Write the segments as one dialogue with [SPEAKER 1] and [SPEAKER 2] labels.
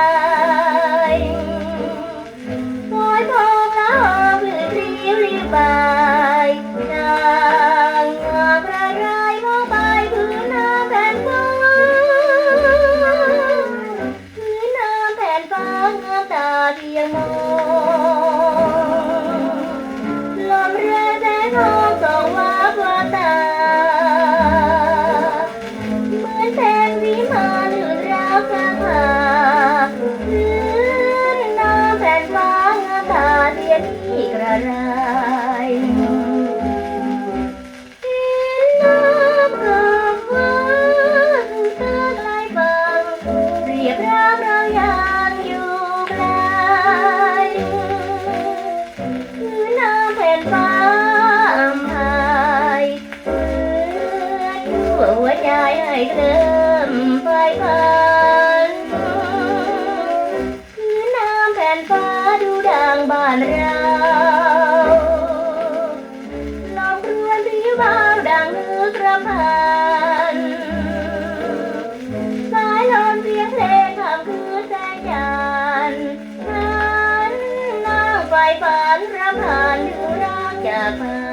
[SPEAKER 1] ายโอยทองน้ำหรือรีรีบายนางงามระรายมองพื้นน้ำแผ่นฟ้าพื้นน้ำแผ่นฟ้างามตาเพียงมอง ที่กระไรเห็นน้ำกับฟ้าตาไกลฟังเรียบรักเรายังอยู่ไกลพื้นน้ำแผ่นฟ้าอำพายเหมือนทั่วหัวใจให้เติมไฟพัน ฝันรับผ่านดูรักจากมา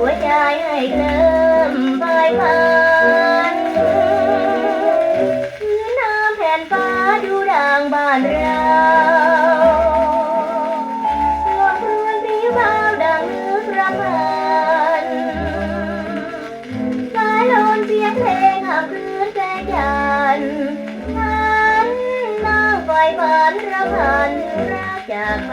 [SPEAKER 1] หัวใจให้เคลิ้มไปพันพื้นน้ำแผ่นฟ้าดูดังบ้านเราลมรวนสีวาวดังนึกรำพันสายลมเสียงเพลงขับคลื่นแสงจันทร์ฉันนั่งไฟฝันรำพันรักจากไป